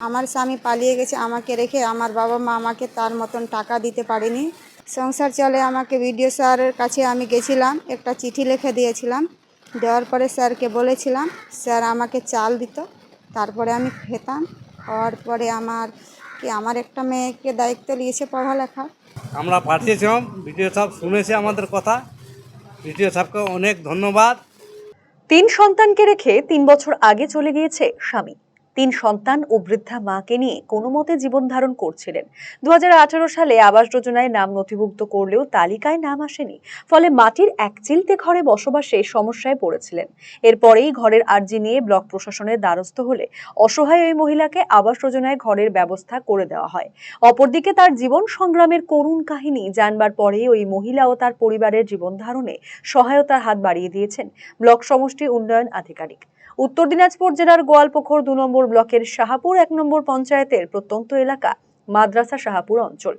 আমার স্বামী পালিয়ে গেছে আমাকে রেখে আমার বাবা মা আমাকে তার মতন টাকা দিতে পারেনি। সংসার চলে আমাকে বিডিও স্যারের কাছে আমি গেছিলাম একটা চিঠি লিখে দিয়েছিলাম। দেওয়ার পরে স্যারকে বলেছিলাম স্যার আমাকে চাল দিত তারপরে আমি খেতাম। হওয়ার পরে আমার কি আমার একটা মেয়েকে দায়িত্ব নিয়েছে পড়ালেখা? আমরা পাঠিয়েছিলাম ভিডিও সাহেব শুনেছে আমাদের কথা। ভিডিও সাহেবকে অনেক ধন্যবাদ। তিন সন্তানকে রেখে তিন বছর আগে চলে গিয়েছে স্বামী। তিন সন্তান ও বৃদ্ধা মাকে নিয়ে কোনো মতে জীবন ধারণ করছিলেন। দুহাজার আঠারো সালে আবাস যোজনায় নাম নথিভুক্ত করলেও তালিকায় নাম আসেনি। ফলে মাটির এক চিলতে ঘরে বসবাসে সমস্যায় পড়েছিলেন। এরপরেই ঘরের আর্জি নিয়ে ব্লক প্রশাসনের দ্বারস্থ হলে অসহায় ওই মহিলাকে আবাস যোজনায় ঘরের ব্যবস্থা করে দেওয়া হয়। অপরদিকে তার জীবন সংগ্রামের করুণ কাহিনী জানবার পরে ওই মহিলা ও তার পরিবারের জীবন ধারণে সহায়তার হাত বাড়িয়ে দিয়েছেন ব্লক সমষ্টি উন্নয়ন আধিকারিক। উত্তর দিনাজপুর জেলার গোয়ালপোখর দু নম্বর ব্লকের শাহাপুর এক নম্বর পঞ্চায়েতের প্রত্যন্ত এলাকা, মাদ্রাসা শাহাপুর অঞ্চল।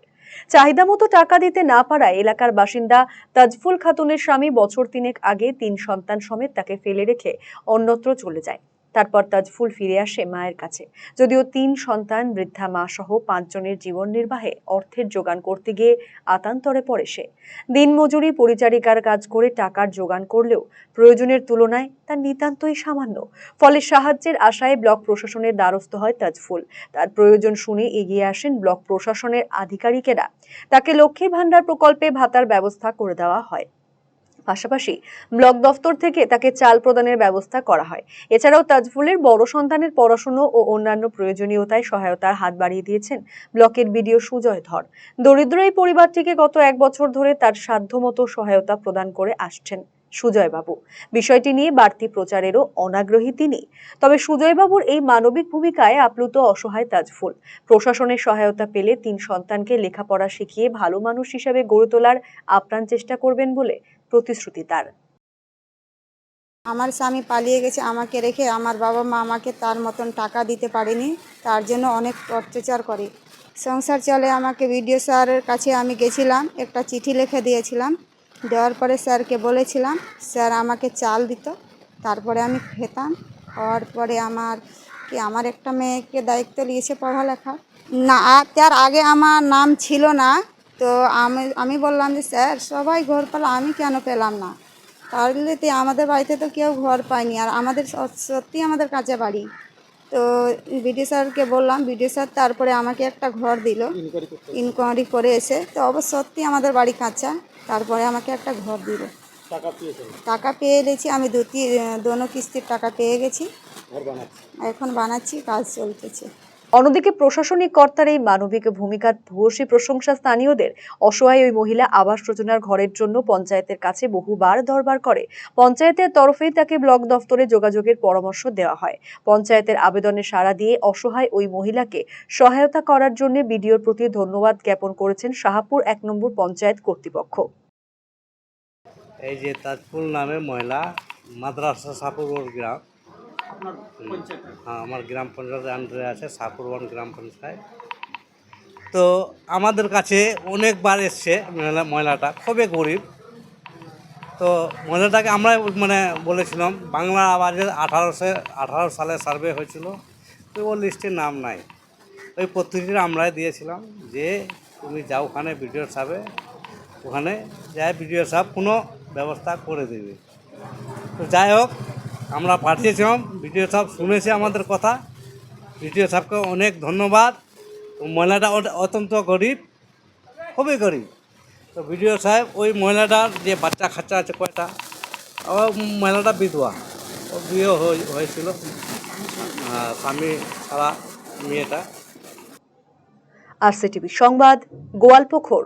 চাহিদা মতো টাকা দিতে না পারায় এলাকার বাসিন্দা তাজফুল খাতুনের স্বামী বছর তিনেক আগে তিন সন্তান সমেত তাকে ফেলে রেখে অন্যত্র চলে যায়। তারপর তাজফুল ফিরে আসে মায়ের কাছে। যদিও তিন সন্তান, বৃদ্ধা মা সহ পাঁচজনের জীবন নির্বাহে অর্থের যোগান করতে গিয়ে আতান্তরে পড়ে সে। দিনমজুরি, পরিচারিকার কাজ করে টাকার যোগান করলেও প্রয়োজনের তুলনায় তা নিতান্তই সামান্য। ফলে সাহায্যের আশায় ব্লক প্রশাসনের দ্বারস্থ হয় তাজফুল তার প্রয়োজন শুনে এগিয়ে আসেন ব্লক প্রশাসনের আধিকারিকেরা। তাকে লক্ষ্মী ভাণ্ডার প্রকল্পে ভাতার ব্যবস্থা করে দেওয়া হয়। পাশাপাশি ব্লক দফতর থেকে তাকে চাল প্রদানের ব্যবস্থা করা হয়। এছাড়াও তাজফুলের বড় সন্তানের পড়াশুনো ও অন্যান্য প্রয়োজনীয়তায় সহায়তার হাত বাড়িয়ে দিয়েছেন ব্লকের বিডিও সুজয় ধর। দরিদ্র এই পরিবারটিকে গত এক বছর ধরে তার সাধ্যমতো সহায়তা প্রদান করে আসছেন। সুজয়বাবু। বিষয়টি নিয়ে বাড়তি প্রচারেরও অনাগ্রহী তিনি। তবে সুজয়বাবুর এই মানবিক ভূমিকায় আপ্লুত অসহায় তাজফুল। প্রশাসনের সহায়তা পেলে তিন সন্তানকে লেখাপড়া শিখিয়ে ভালো মানুষ হিসেবে গড়ে তোলার আপ্রাণ চেষ্টা করবেন বলে প্রতিশ্রুতি তার। আমার স্বামী পালিয়ে গেছে আমাকে রেখে, আমার বাবা মা আমাকে তার মতন টাকা দিতে পারেনি, তার জন্য অনেক অত্যাচার করে। সংসার চলে আমাকে বিডিও স্যারের কাছে আমি গেছিলাম, একটা চিঠি লিখে দিয়েছিলাম দেওয়ার পরে স্যারকে বলেছিলাম, স্যার আমাকে চাল দিত, তারপরে আমি খেতাম। হওয়ার পরে আমার কি, আমার একটা মেয়েকে দায়িত্ব নিয়েছে পড়ালেখা। না তার আগে আমার নাম ছিল না, তো আমি আমি বললাম যে, স্যার, সবাই ঘর পেল, আমি কেন পেলাম না? তাহলে আমাদের বাড়িতে তো কেউ ঘর পায়নি, আর আমাদের সত- সত্যি আমাদের কাছে বাড়ি। তো বিডি স্যারকে বললাম বিডি স্যার তারপরে আমাকে একটা ঘর দিল। ইনকোয়ারি করে এসে তো অবশ্য সত্যি আমাদের বাড়ি কাঁচা তারপরে আমাকে একটা ঘর দিল। টাকা পেয়ে গেছি আমি দু তিন দোনো কিস্তির টাকা পেয়ে গেছি। এখন বানাচ্ছি কাজ চলতেছে। অন্যদিকে প্রশাসনিক কর্তার এই মানবিক ভূমিকার ভূয়সী প্রশংসা স্থানীয়দের। অসহায় ওই মহিলা আবাস যোজনার ঘরের জন্য পঞ্চায়েতের কাছে বহুবার দরবার করে। পঞ্চায়েতের তরফেই তাকে ব্লক দফতরে যোগাযোগের পরামর্শ দেওয়া হয়। পঞ্চায়েতের আবেদনে সাড়া দিয়ে অসহায় ওই মহিলাকে সহায়তা করার জন্য বিডিওর প্রতি ধন্যবাদ জ্ঞাপন করেছেন শাহাপুর এক নম্বর পঞ্চায়েত কর্তৃপক্ষ। এই যে তাজপুর নামে মহিলা মাদ্রাসা সাপুর গ্রাম হ্যাঁ আমার গ্রাম পঞ্চায়েতের আন্ডারে আছে সাপুর গ্রাম পঞ্চায়েত। তো আমাদের কাছে অনেকবার এসছে মহিলাটা, খুবই গরিব। তো মহিলাটাকে আমরা মানে বলেছিলাম, বাংলা আবাসের আঠারোশো আঠারো সালে সার্ভে হয়েছিল, তো ওর লিস্টে নাম নাই। ওই পত্রিকাটা আমরাই দিয়েছিলাম, যে তুমি যাও ওখানে ভিডিও সাহেবে ওখানে যাই ভিডিও সাহেব কোনো ব্যবস্থা করে দেবে। তো যাই হোক আমরা পাঠিয়েছিলাম ভিডিও সাহেব শুনেছে আমাদের কথা। ভিডিও সাহেবকে অনেক ধন্যবাদ। মহিলাটা অত- অত্যন্ত গরিব, খুবই গরিব। তো ভিডিও সাহেব, ওই মহিলাটার যে বাচ্চা খাচ্চা আছে কয়টা মহিলাটা বিধবা। ও বিয়ে হয়ে- হয়েছিল। আর স্বামী ছাড়া মেয়েটা। আরসিটিভি সংবাদ গোয়ালপুখর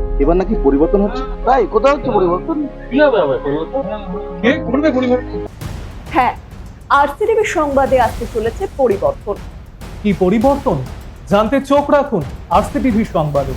এবার নাকি পরিবর্তন হচ্ছে? তাই কোথাও হচ্ছে পরিবর্তন? হ্যাঁ আরসিটিভি সংবাদে আসতে চলেছে পরিবর্তন। কি পরিবর্তন? জানতে চোখ রাখুন আরসিটিভি সংবাদে।